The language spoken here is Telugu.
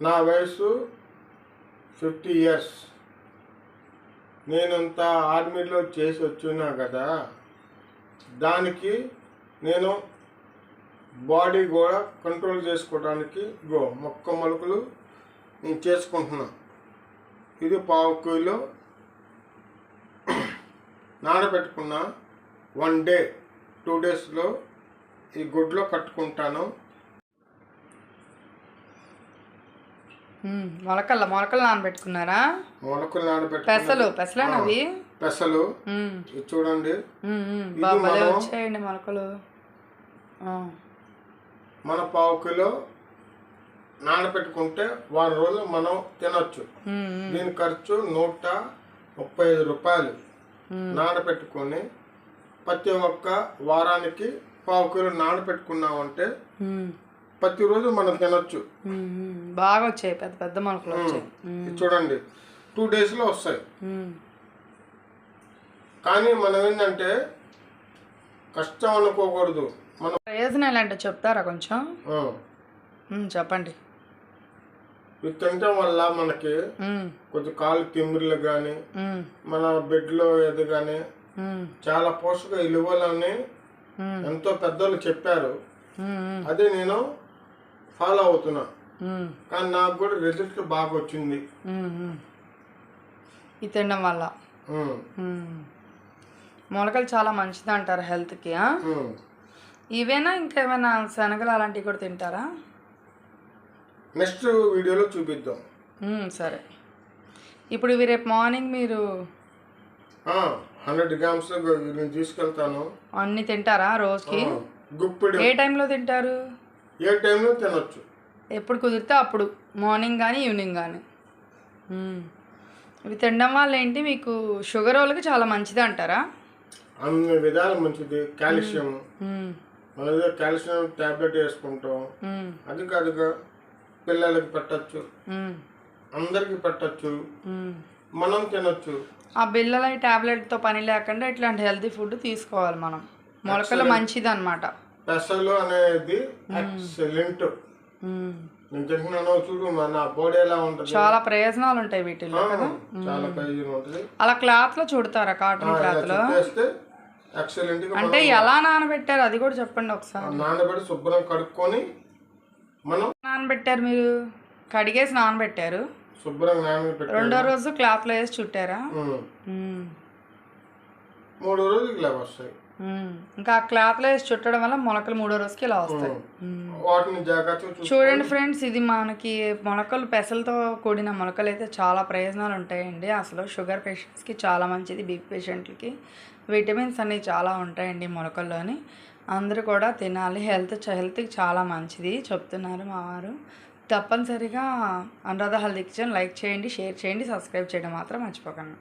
నా వయసు ఫిఫ్టీ ఇయర్స్. నేనంత ఆర్మీలో చేసి వచ్చినా కదా దానికి నేను బాడీ కూడా కంట్రోల్ చేసుకోవడానికి గో మొక్క మొలకలు నేను చేసుకుంటున్నా. ఇది పావు కిలో నానబెట్టుకున్న. వన్ డే టూ డేస్లో ఈ గుడ్లో కట్టుకుంటాను. మొలకల్ల మొలకలు నానబెట్టుకున్నారా? మొలకలు నానబెట్టు పెసలు పెసలేనా అవి? పెసలు. చూడండి. వచ్చాయండి మొలకలు. మన పావు కిలో నానబెట్టుకుంటే వారం రోజులు మనం తినొచ్చు. దీని ఖర్చు నూట ముప్పై ఐదు రూపాయలు. నానబెట్టుకొని ప్రతి ఒక్క వారానికి పావు కిలో నానబెట్టుకున్నామంటే ప్రతిరోజు మనం తినొచ్చు. బాగా వచ్చాయి పెద్ద పెద్ద మొలకలు వచ్చాయి. చూడండి. టూ డేస్లో వస్తాయి. కానీ మనం ఏంటంటే కష్టం అనుకోకూడదు. మనం ప్రయోజనాలు ఏంటో చెప్తారా కొంచెం? చెప్పండి. ఇది తినటం వల్ల మనకి కొంచెం కాలు తిమ్మిర్లు కానీ మన బెడ్లో ఏది కానీ చాలా పోషక విలువలని ఎంతో పెద్దలు చెప్పారు. అదే నేను ఫాలో అవుతున్నా. కానీ నాకు కూడా రిజల్ట్ బాగా వచ్చింది. ఇది తినడం వల్ల. మొలకలు చాలా మంచిది అంటారు హెల్త్కి. ఇవేనా ఇంకేమైనా శనగలు అలాంటివి కూడా తింటారా? నెక్స్ట్ వీడియోలో చూపిద్దాం. సరే. ఇప్పుడు ఇవి రేపు మార్నింగ్ మీరు హండ్రెడ్ గ్రామ్స్ నేను తీసుకెళ్తాను. అన్నీ తింటారా రోజుకి? ఏ టైంలో తింటారు? ఏ టైంలో తినొచ్చు? ఎప్పుడు కుదిరితే అప్పుడు. మార్నింగ్ కానీ ఈవినింగ్ కానీ. ఇవి తినడం వల్ల ఏంటి? మీకు షుగర్ వాళ్ళకి చాలా మంచిది అంటారా? అన్ని విధాలు మంచిది. కాల్షియం. మన కాల్షియం టాబ్లెట్ వేసుకుంటాం. అది కాదుగా పిల్లలకి పెట్టచ్చు. అందరికి పెట్టచ్చు. మనం తినొచ్చు. ఆ బిల్లల టాబ్లెట్తో పని లేకుండా ఇట్లాంటి హెల్తీ ఫుడ్ తీసుకోవాలి మనం. మొలకలు మంచిది అనమాట పెసలు అనేది ఎక్సలెంట్ నేను తింటున్నాను చూడు మన బాడీ ఎలా ఉంటుంది? చాలా ప్రయోజనాలు ఉంటాయి కదా. చాలా ప్రయోజనం ఉంటుంది. అలా క్లాత్లో చుడతారా కాటన్ క్లాత్లో? ఎక్సలెంట్ అంటే ఎలా నానబెట్టారు? అది కూడా చెప్పండి ఒకసారి. నానబెట్టి శుభ్రం కడుక్కొని మనం నానబెట్టారు మీరు? కడిగేసి నానబెట్టారు? శుభ్రంగా నానబెట్టి రెండో రోజు క్లాత్లో వేసి చుట్టారా? మూడు రోజులకి ఇలా వస్తాయి. ఇంకా ఆ క్లాత్లో వేసి చుట్టడం వల్ల మొలకలు మూడో రోజుకి ఇలా వస్తాయి. వాటిని జాగ్రత్తగా చూడండి ఫ్రెండ్స్ ఇది మనకి మొలకలు పెసలతో కూడిన మొలకలు అయితే చాలా ప్రయోజనాలు ఉంటాయండి. అసలు షుగర్ పేషెంట్స్కి చాలా మంచిది బీపీ పేషెంట్లకి. విటమిన్స్ అనేవి చాలా ఉంటాయండి మొలకల్లోని. అందరూ కూడా తినాలి. హెల్త్ హెల్త్కి చాలా మంచిది చెప్తున్నారు మా వారు. తప్పనిసరిగా అనురాధ హెల్త్ కిచెన్ లైక్ చేయండి షేర్ చేయండి సబ్స్క్రైబ్ చేయడం మాత్రం మర్చిపోకండి.